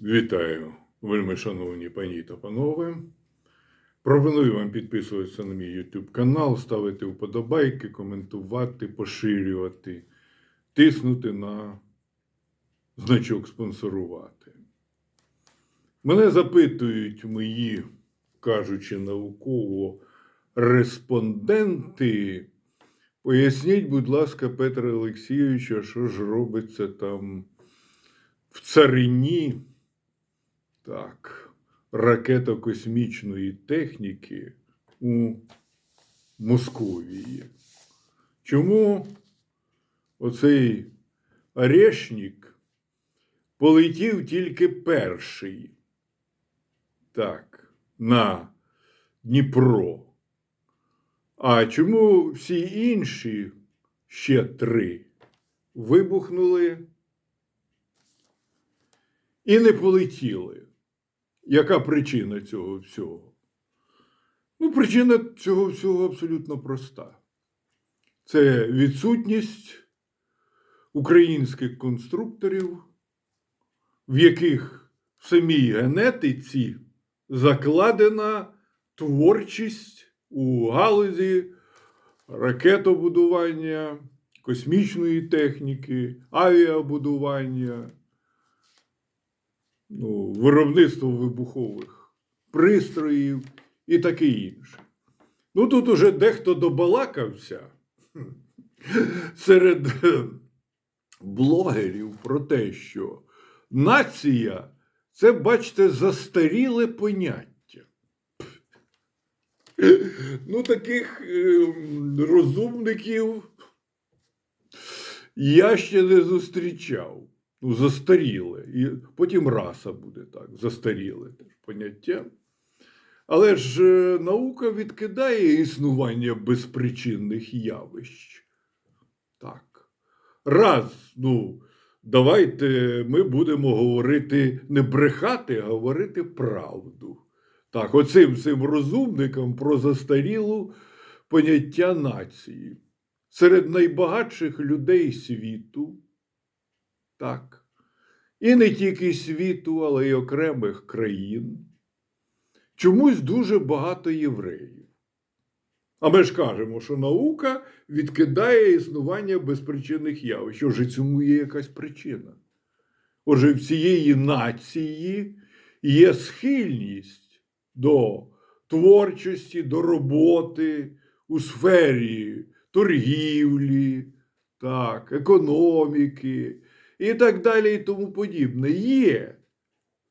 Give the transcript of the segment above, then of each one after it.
Вітаю, вельми шановні пані та панове. Пропоную вам підписуватися на мій YouTube канал, ставити вподобайки, коментувати, поширювати, тиснути на значок спонсорувати. Мене запитують мої, кажучи науково, респонденти. Поясніть, будь ласка, Петра Олексійовича, що ж робиться там в царині так, ракетокосмічної техніки у Московії. Чому оцей Орешник полетів тільки перший? Так, на Дніпро. А чому всі інші ще три вибухнули і не полетіли? Яка причина цього всього? Ну, причина цього всього абсолютно проста. Це відсутність українських конструкторів, в яких в самій генетиці закладена творчість у галузі ракетобудування, космічної техніки, авіабудування, ну, виробництво вибухових пристроїв і таке інше. Ну тут уже дехто добалакався серед блогерів про те, що нація це, бачите, застаріле поняття. Ну, таких е, розумників я ще не зустрічав. Ну, застаріле. І потім раса буде так, застаріле теж поняття. Але ж е, наука відкидає існування безпричинних явищ. Так. Раз, ну, давайте ми будемо говорити не брехати, а говорити правду. Так, оцим цим розумникам про застарілу поняття нації. Серед найбагатших людей світу, так, і не тільки світу, але й окремих країн, чомусь дуже багато євреїв. А ми ж кажемо, що наука відкидає існування безпричинних явищ. Отже, цьому є якась причина. Отже, в цієї нації є схильність до творчості, до роботи у сфері торгівлі, так, економіки і так далі, і тому подібне. Є.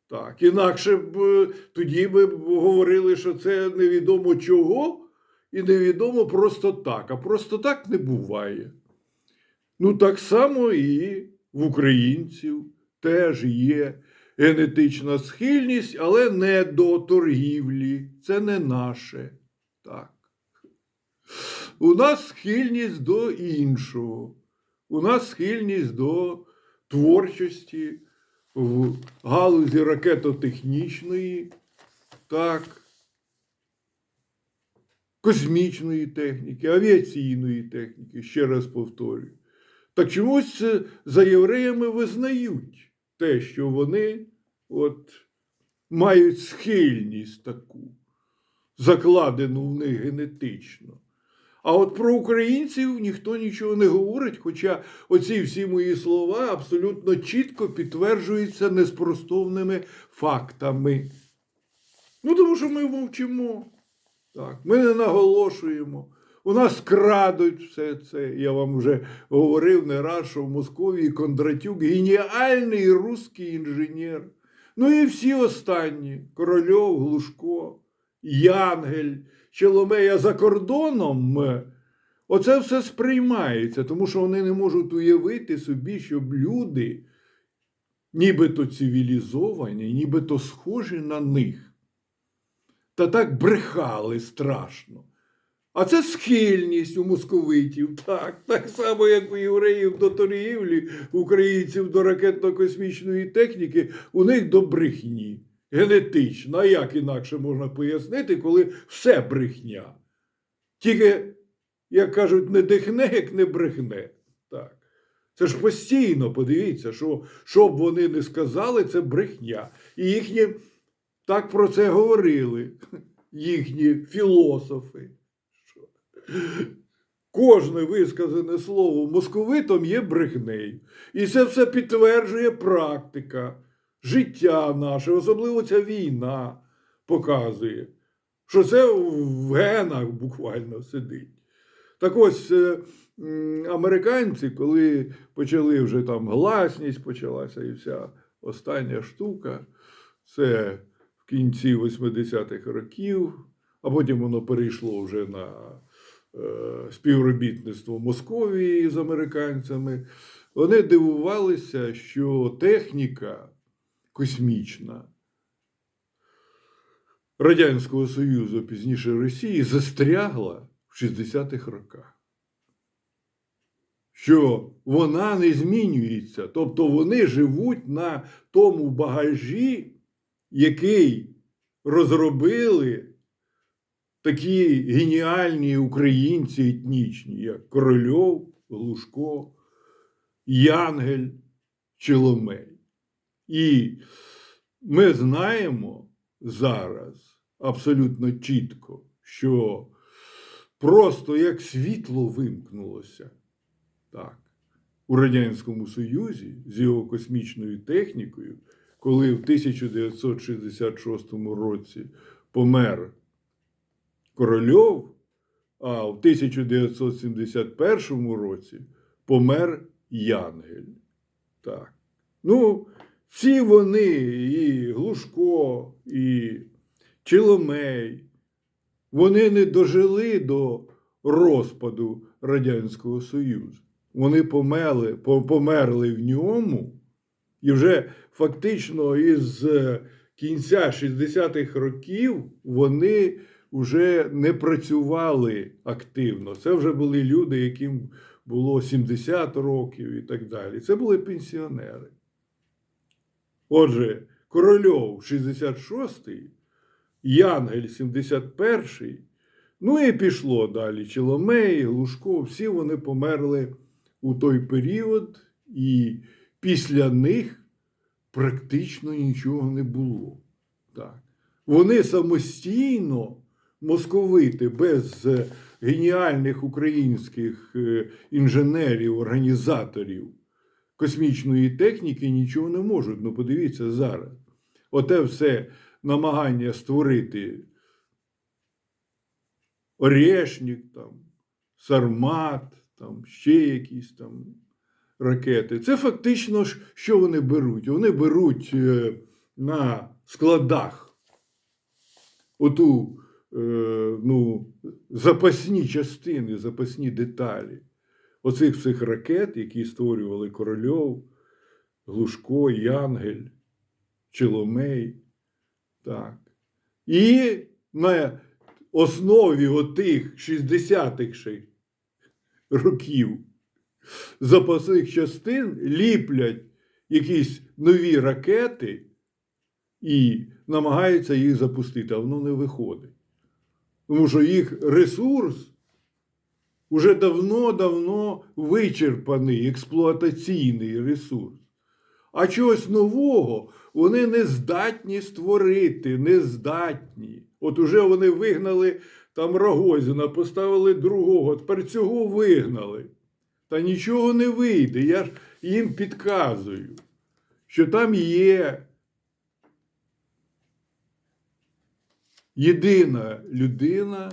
Так, інакше б е, тоді ми б говорили, що це невідомо чого і невідомо просто так. А просто так не буває. Ну, так само і в українців теж є генетична схильність, але не до торгівлі. Це не наше. Так. У нас схильність до іншого. У нас схильність до творчості в галузі ракетотехнічної, так, космічної техніки, авіаційної техніки, ще раз повторюю. Так чомусь за євреями визнають те, що вони от, мають схильність таку, закладену в них генетично. А от про українців ніхто нічого не говорить, хоча оці всі мої слова абсолютно чітко підтверджуються неспростовними фактами. Ну, тому що ми мовчимо. Так, Ми не наголошуємо. У нас крадуть все це. Я вам вже говорив не раз, що в Московії Кондратюк геніальний русський інженер. Ну і всі останні: Корольов, Глушко, Янгель, Челомея за кордоном. Оце все сприймається, тому що вони не можуть уявити собі, щоб люди, нібито цивілізовані, нібито схожі на них. Та так брехали страшно. А це схильність у московитів, так, так само, як у євреїв до торгівлі, українців до ракетно-космічної техніки, у них до брехні. Генетично. А як інакше можна пояснити, коли все брехня? Тільки, як кажуть, не дихне, як не брехне. Так. Це ж постійно, подивіться, що, що б вони не сказали, це брехня. І їхні так про це говорили, їхні філософи. Що Кожне висказане слово московитом є брехнею. І це все підтверджує практика, життя наше, особливо ця війна показує, що це в генах буквально сидить. Так ось е, американці, коли почали вже там гласність почалася і вся остання штука, це в кінці 80-х років, а потім воно перейшло вже на е, співробітництво Московії з американцями. Вони дивувалися, що техніка космічна Радянського Союзу, пізніше Росії, застрягла в 60-х роках. Що вона не змінюється. Тобто вони живуть на тому багажі, який розробили такі геніальні українці етнічні, як Корольов, Глушко, Янгель, Чоломей. І ми знаємо зараз абсолютно чітко, що просто як світло вимкнулося так, у Радянському Союзі з його космічною технікою, коли в 1966 році помер Корольов, а в 1971 році помер Янгель. Так. Ну, всі вони, і Глушко, і Чиломей, вони не дожили до розпаду Радянського Союзу. Вони померли, померли в ньому, і вже фактично із е, кінця 60-х років вони вже не працювали активно. Це вже були люди, яким було 70 років і так далі. Це були пенсіонери. Отже, Корольов 66-й, Янгель 71-й, ну і пішло далі. Челомей, Глушко, всі вони померли у той період, і після них практично нічого не було. Так. Вони самостійно, московити, без е, геніальних українських е, інженерів, організаторів космічної техніки нічого не можуть. Ну, подивіться зараз. Оте все намагання створити Орешник, там, Сармат, там, ще якісь там ракети. Це фактично що вони беруть? Вони беруть е, на складах оту е, ну, запасні частини, запасні деталі оцих всіх ракет, які створювали Корольов, Глушко, Янгель, Челомей. Так. І на основі отих 60-х років запасних частин ліплять якісь нові ракети і намагаються їх запустити, а воно не виходить. Тому що їх ресурс уже давно-давно вичерпаний експлуатаційний ресурс. А чогось нового вони не здатні створити, не здатні. От уже вони вигнали там Рогозіна, поставили другого, тепер цього вигнали. Та нічого не вийде. Я ж їм підказую, що там є єдина людина,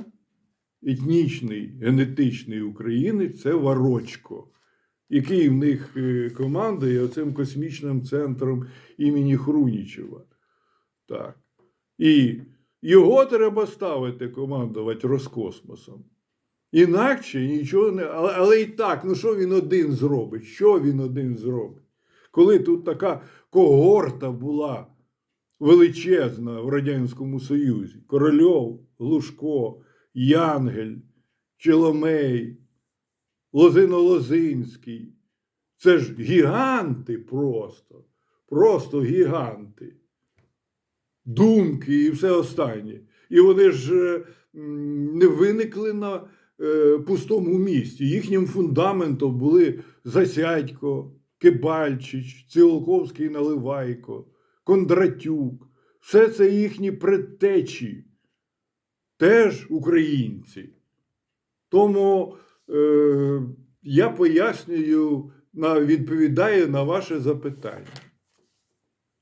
етнічний, генетичний українець це Варочко, який в них е, командує оцим космічним центром імені Хрунічева. Так. І його треба ставити командувати Роскосмосом. Інакше нічого не. Але, але і так, ну що він один зробить? Що він один зробить? Коли тут така когорта була величезна в Радянському Союзі: Корольов, Глушко, Янгель, Челомей, Лозино-Лозинський. Це ж гіганти просто, просто гіганти. Думки і все останнє. І вони ж е, не виникли на е, пустому місті. Їхнім фундаментом були Засядько, Кибальчич, Ціолковський Наливайко, Кондратюк. Все це їхні предтечі, теж українці. Тому е, я пояснюю, на, відповідаю на ваше запитання.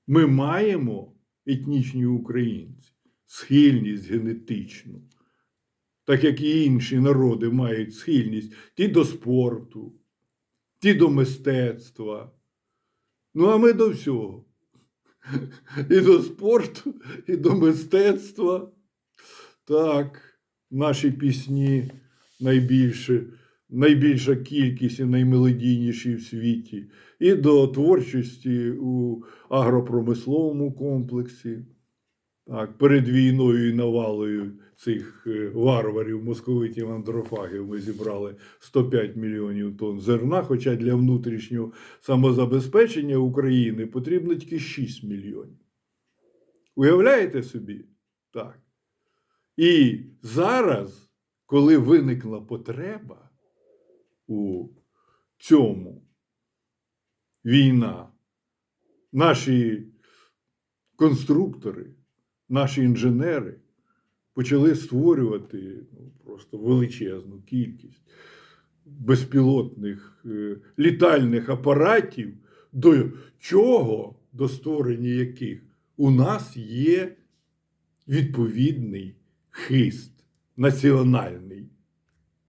Ми маємо етнічні українці, схильність генетичну, так як і інші народи мають схильність ті до спорту, ті до мистецтва. Ну, а ми до всього. І до спорту, і до мистецтва. Так, наші пісні найбільше, найбільша кількість і наймелодійніші в світі, і до творчості у агропромисловому комплексі. Так, перед війною і навалою цих е, варварів, московитів, андрофагів ми зібрали 105 мільйонів тонн зерна, хоча для внутрішнього самозабезпечення України потрібно тільки 6 мільйонів. Уявляєте собі? Так. І зараз, коли виникла потреба у цьому війна, наші конструктори, наші інженери почали створювати ну, просто величезну кількість безпілотних е, літальних апаратів, до чого, до створення яких у нас є відповідний хист національний.